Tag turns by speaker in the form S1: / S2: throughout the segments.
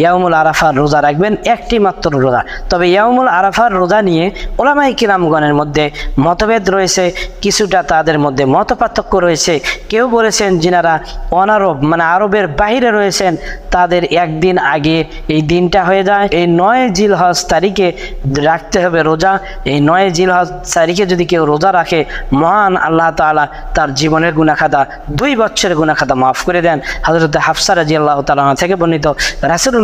S1: ইয়ামুল আরাফার রোজা রাখবেন, একটি মাত্র রোজা। তবে ইয়ামুল আরাফার রোজা নিয়ে ওলামাই কিরামগণের মধ্যে মতভেদ রয়েছে, কিছুটা তাদের মধ্যে মত রয়েছে। কেউ বলেছেন যিনারা অনারব মানে আরবের বাইরে রয়েছেন, তাদের একদিন আগে এই দিনটা হয়ে যায়। এই নয় জিলহজ তারিখে রাখতে হবে রোজা। এই নয় জিলহজ তারিখে যদি কেউ রোজা রাখে, মহান আল্লাহ তাআলা তার জীবনের গুণাখাতা দুই বছরের গুণাখাতা মাফ করে দেন। হজরত হাফসা রাজি আল্লাহ তালা থেকে বর্ণিত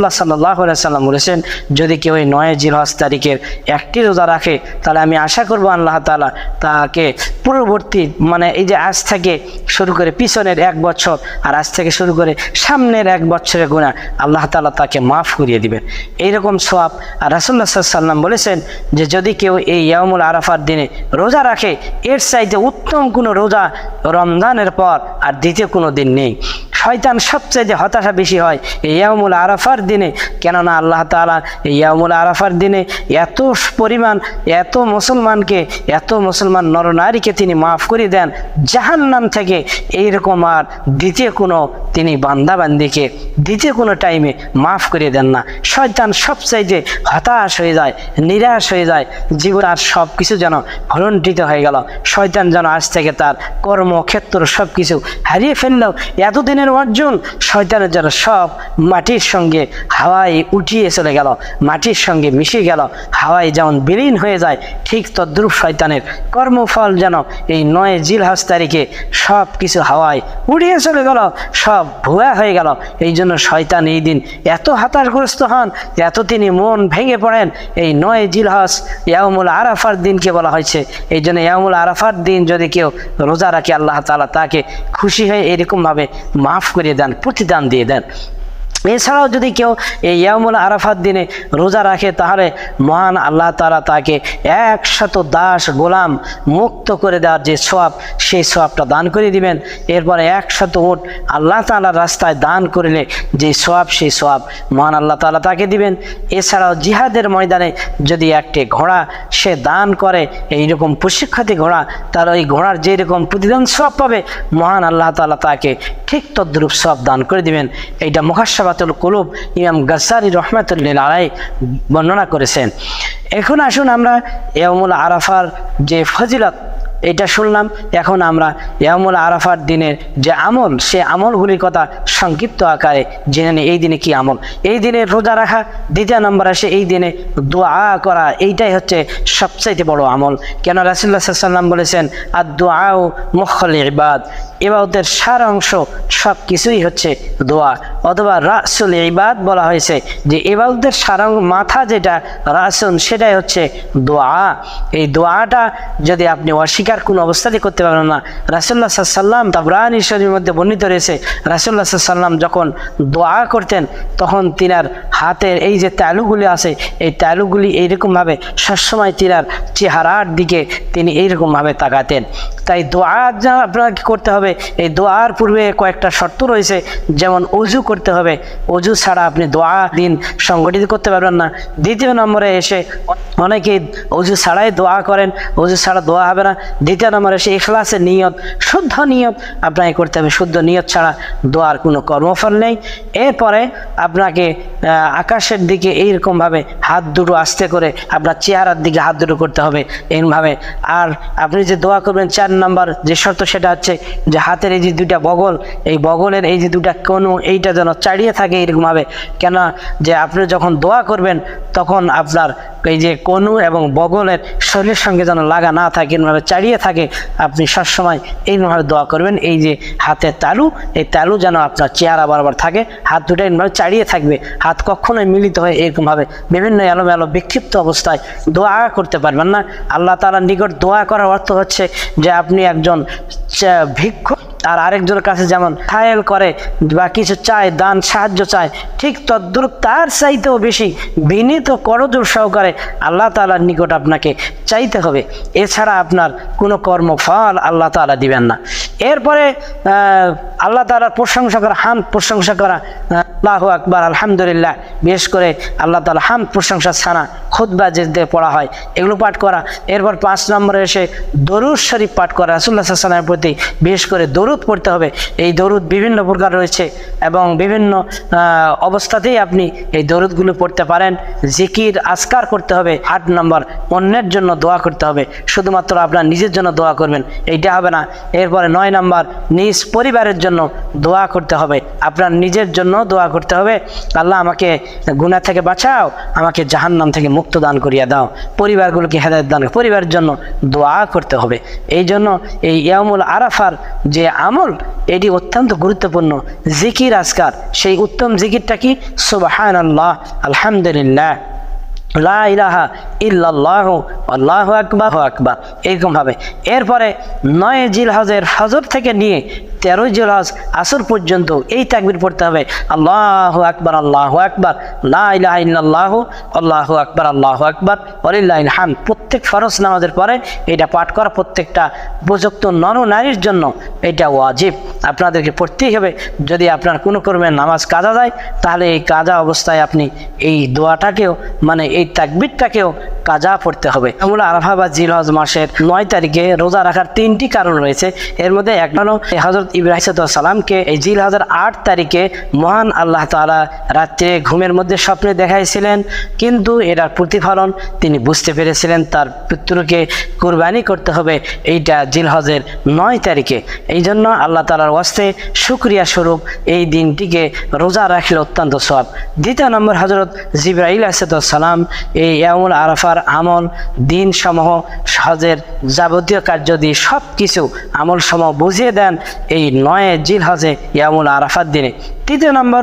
S1: রাসুল্লাহ সাল্লাহ সাল্লাম বলেছেন, যদি কেউ এই নয় জিলহজ তারিখের একটি রোজা রাখে, তাহলে আমি আশা করব আল্লাহ তাআলা তাকে পূর্ববর্তী মানে এই যে আজ থেকে শুরু করে পিছনের এক বছর আর আজ থেকে শুরু করে সামনের এক বছরের গুণা আল্লাহ তাআলা তাকে মাফ করিয়ে দিবেন। এইরকম সোয়াব আর রাসুল্লাহ সাল্লাম বলেছেন যে, যদি কেউ এই ইয়ামুল আরাফার দিনে রোজা রাখে, এর চাইতে উত্তম কোনো রোজা রমজানের পর আর দ্বিতীয় কোনো দিন নেই। শয়তান সবচাইতে হতাশা বেশি হয় এই ইয়ামুল আরাফার দিনে। কেননা আল্লাহ তাআলা এই ইয়ামুল আরাফার দিনে এত পরিমাণ, এত মুসলমানকে, এত মুসলমান নরনারীকে তিনি মাফ করে দেন, জাহান্নাম থেকে এইরকম আর দ্বিতীয় কোনো তিনি বান্দাবান্দিকে দ্বিতীয় কোনো টাইমে মাফ করে দেন না। শয়তান সবচাইতে হতাশ হয়ে যায়, নিরাশ হয়ে যায়, জীবন আর সব কিছু যেন ভলন্টিত হয়ে গেল। শয়তান যেন আজ থেকে তার কর্মক্ষেত্র সব কিছু হারিয়ে ফেললেও এতদিনের অর্জন শয়তানের যেন সব মাটির সঙ্গে হাওয়ায় উঠিয়ে চলে গেল, মাটির সঙ্গে মিশে গেল, হাওয়ায় যেমন বিলীন হয়ে যায়, ঠিক তদ্রুপ শয়তানের কর্মফল যেন এই নয় জিলহাস তারিখে সব কিছু হাওয়ায় উড়িয়ে চলে গেল, সব ভুয়া হয়ে গেল। এই জন্য শয়তান এই দিন এত হতাশগ্রস্ত হন এত তিনি মন ভেঙে পড়েন। এই নয় জিলহাস ইয়ামুল আরাফার দিনকে বলা হয়েছে। এই জন্য ইয়ামুল আরাফার দিন যদি কেউ রোজা রাখে, আল্লাহ তালা তাকে খুশি হয়ে এরকমভাবে মাফ করে দেন প্রতিদান দিয়ে দেন। এছাড়াও যদি কেউ এই ইয়ামুল আরাফাত দিনে রোজা রাখে, তাহলে মহান আল্লাহ তাআলা তাকে একশত দাস গোলাম মুক্ত করে দেওয়ার যে সোয়াব, সেই সোয়াবটা দান করে দিবেন। এরপরে একশত উট আল্লাহ তাআলার রাস্তায় দান করলে যে সোয়াব, সেই সোয়াব মহান আল্লাহ তাআলা তাকে দিবেন। এছাড়াও জিহাদের ময়দানে যদি একটি ঘোড়া সে দান করে এইরকম প্রশিক্ষার্থী ঘোড়া তার ওই ঘোড়ার যেরকম প্রতিদান সব পাবে, মহান আল্লাহ তালা তাকে ঠিক তদ্রূপ সব দান করে দিবেন। এইটা মুখাশাবাতুল কুলুব ইমাম গাসারি রহমাতুল্লিল আলাই বর্ণনা করেছেন। এখন আসুন আমরা ইয়ামুল আরাফার যে ফজিলত, এটা শুনলাম। এখন আমরা ইয়ামুল আরাফার দিনের যে আমল, সে আমলগুলির কথা সংক্ষিপ্ত আকারে জেনে নিই। এই দিনে কি আমল? এই দিনে রোজা রাখা, দ্বিতীয় নম্বর আসে এই দিনে দোয়া করা। এইটাই হচ্ছে সবচাইতে বড় আমল। কেন রাসুল্লাহ সাল্লাম বলেছেন আর দোয়াও মুখল ইবাদ। এবাদতের সার অংশ সব কিছুই হচ্ছে দোয়া। অথবা রাসুল ইবাদ বলা হয়েছে যে এবাদতের সারাং, মাথা যেটা রাসুন সেটাই হচ্ছে দোয়া। এই দোয়াটা যদি আপনি অস্বীকার কোনো অবস্থাতে করতে পারবেন না, রাসুল্লাহ সাল্লাম তাবরান ঈশ্বরের মধ্যে বর্ণিত রয়েছে, রাসুল্লাহ সাল্লাম যখন দোয়া করতেন, তখন তিনার হাতের এই যে তালুগুলি আছে, এই তালুগুলি এইরকমভাবে সবসময় তিনার চেহারার দিকে তিনি এইরকমভাবে তাকাতেন। তাই দোয়া যা আপনাকে করতে হবে এই দোয়ার পূর্বে কয়েকটা শর্ত রয়েছে, যেমন অজু করতে হবে। অজু ছাড়া আপনি দোয়া দিন, সংগঠিত করতে পারবেন না। দ্বিতীয় নম্বরে এসে অনেকেই অজু ছাড়াই দোয়া করেন অজু ছাড়া দোয়া হবে না। দ্বিতীয় নম্বরে এসে এখলাসের নিয়ত, শুদ্ধ নিয়ত আপনাকে করতে হবে। শুদ্ধ নিয়ত ছাড়া দোয়ার কোনো কর্মফল নেই। এরপরে আপনাকে আকাশের দিকে এইরকমভাবে হাত দুটো আস্তে করে আপনার চেহারার দিকে হাত দুটো করতে হবে এইভাবে আর আপনি যে দোয়া করবেন, চার নাম্বার যে শর্ত সেটা হচ্ছে যে হাতের এই যে দুইটা বগল, এই বগলের এই যে দুটা কোনো এইটা যেন চাড়িয়ে থাকে এরকমভাবে। কেন যে আপনি যখন দোয়া করবেন, তখন আপনার এই যে কনু এবং বগলের শরীরের সঙ্গে যেন লাগা না থাকে এরকমভাবে চাড়িয়ে থাকে, আপনি সবসময় এইভাবে দোয়া করবেন, এই যে হাতের তালু, এই তালু যেন আপনার চেহারা বরাবর থাকে, হাত দুটো এরকমভাবে চাড়িয়ে থাকবে, হাত কখনোই মিলিত হয়ে এরকমভাবে বিভিন্ন এলোমেলো বিক্ষিপ্ত অবস্থায় দোয়া করতে পারবেন না। আল্লাহ তালার নিকট দোয়া করার অর্থ হচ্ছে যে আপনি একজন ভিক্ষু আর আরেকজনের কাছে যেমন খায়েল করে বা কিছু চায়, দান, সাহায্য চায়, ঠিক তদ্রুপ তার চাইতেও বেশি বিনীত করজোর সহকারে আল্লাহ তালার নিকট আপনাকে চাইতে হবে। এছাড়া আপনার কোনো কর্মফল আল্লাহ তালা দিবেন না। এরপরে আল্লাহ তালার প্রশংসা করা, হাম প্রশংসা করা আল্লাহ আকবার, আলহামদুলিল্লাহ। বিশেষ করে আল্লাহ তালা হাম প্রশংসা ছানা খুদ্া যে পড়া হয়, এগুলো পাঠ করা। এরপর পাঁচ নম্বরে এসে দরুদ শরীফ পাঠ করা রাসুল্লাহ সাল্লামের প্রতি বিশেষ করে দরুদ পড়তে হবে। এই দরুদ বিভিন্ন প্রকার রয়েছে এবং বিভিন্ন অবস্থাতেই আপনি এই দরুদগুলো পড়তে পারেন। জিকির আসকার করতে হবে, আট নম্বর, অন্যের জন্য দোয়া করতে হবে। শুধুমাত্র আপনার নিজের জন্য দোয়া করবেন, এইটা হবে না। এরপরে নয় নম্বর, নিজ পরিবারের জন্য দোয়া করতে হবে। আপনার নিজের জন্য দোয়া করতে হবে। আল্লাহ আমাকে গুনাহ থেকে বাঁচাও, আমাকে জাহান্নাম থেকে মুক্ত দান করিয়া দাও। পরিবারগুলোকে হেদায়ত দান, পরিবারের জন্য দোয়া করতে হবে। এই জন্য এই ইয়ামুল আরাফার যে আমল, এটি অত্যন্ত গুরুত্বপূর্ণ। জিকির আজকার, সেই উত্তম জিকিরটা কি? সুবাহান আল্লাহ আলহামদুলিল্লাহ। লা ইল্লাহ আল্লাহ আকবার আকবা এরকমভাবে এরপরে নয় জিলহাজের হজর থেকে নিয়ে তেরোই জিলহজ আসর পর্যন্ত এই তাকবির পড়তে হবে। আল্লাহ আকবার আল্লাহ আকবার। লা ইলাহা ইল্লাল্লাহ, আল্লাহ আকবার আল্লাহ আকবার। অলিল্লাহ হাম প্রত্যেক ফরজ নামাজের পরে এটা পাঠ করা প্রত্যেকটা উপযুক্ত নর নারীর জন্য এটা ওয়াজিব। আপনাদেরকে পড়তেই হবে। যদি আপনার কোনো কর্মের নামাজ কাজা যায় তাহলে এই কাজা অবস্থায় আপনি এই দোয়াটাকেও মানে এই তাকবিরটাকেও কাজা পড়তে হবে। আমরা আরাফা বা জিলহজ মাসের নয় তারিখে রোজা রাখার তিনটি কারণ রয়েছে। এর মধ্যে এক হলো হজরত ইব্রাহিম সালামকে এই জিল হাজার আট তারিখে মহান আল্লাহ তালা রাত্রে ঘুমের মধ্যে স্বপ্নে দেখাইছিলেন, কিন্তু এটার প্রতিফলন তিনি বুঝতে পেরেছিলেন, তার পুত্রকে কোরবানি করতে হবে এইটা জিলহজের নয় তারিখে। এই জন্য আল্লাহ তালার ওয়াস্তে শুক্রিয়া স্বরূপ এই দিনটিকে রোজা রাখলে অত্যন্ত সব দ্বিতীয় নম্বর হজরত জিব্রাইল আসাদাম এই ইয়ামুল আরাফার আমল দিন সমূহ হজের যাবতীয় কার্য দিয়ে সব কিছু আমল সমূহ বুঝিয়ে দেন, এই নয় জিল হজে ইয়ামুল আরাফার দিনে। তৃতীয় নম্বর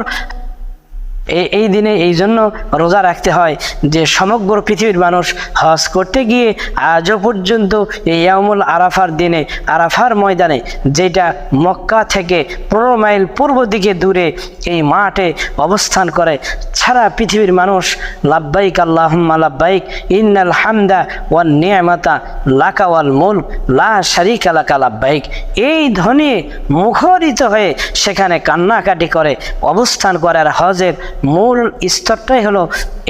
S1: এই দিনে এই জন্য রোজা রাখতে হয় যে সমগ্র পৃথিবীর মানুষ হজ করতে গিয়ে আজও পর্যন্ত এই ইয়ামুল আরাফার দিনে, আরাফার ময়দানে, যেটা মক্কা থেকে পনেরো মাইল পূর্ব দিকে দূরে এই মাঠে অবস্থান করে, সারা পৃথিবীর মানুষ লাব্বাইক আল্লাহুম্মা লাব্বাইক, ইন্নাল হামদা ওয়ান নিয়ামাতা লাকা ওয়াল মুল লা শারিকা লাকা লাব্বাইক। এই ধ্বনি মুখরিত হয়ে সেখানে কান্নাকাটি করে, অবস্থান করে আর হজের মূল স্তরটাই হলো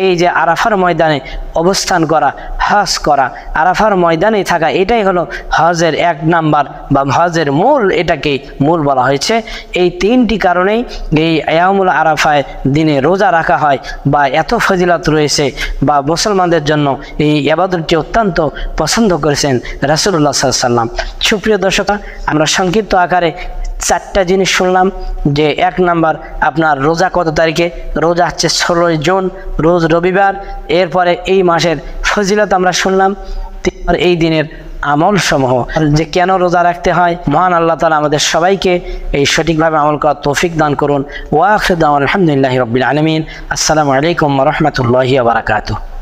S1: এই যে আরাফার ময়দানে অবস্থান করা, হজ করা। আরাফার ময়দানে থাকা, এটাই হলো হজের এক নাম্বার বা হজের মূল এটাকেই মূল বলা হয়েছে। এই তিনটি কারণেই এই আয়ামুল আরাফায় দিনে রোজা রাখা হয় বা এত ফজিলত রয়েছে বা মুসলমানদের জন্য এই আবাদতটি অত্যন্ত পছন্দ করেছেন রাসুল্লাহ সাল্লাম সুপ্রিয় দর্শক, আমরা সংক্ষিপ্ত আকারে চারটা জিনিস শুনলাম যে এক নাম্বার আপনার রোজা কত তারিখে? রোজা হচ্ছে ষোলোই জুন, রোজ রবিবার। এরপরে এই মাসের ফজিলত আমরা শুনলাম এই দিনের আমল সমূহ যে কেন রোজা রাখতে হয়? মহান আল্লাহ তালা আমাদের সবাইকে এই সঠিকভাবে আমল করার তৌফিক দান করুন। ওয়াখিদ আলহামদুলিল্লাহ রবিল আলমিন। আসসালামু আলাইকুম রহমতুল্লাহি বারাকাতু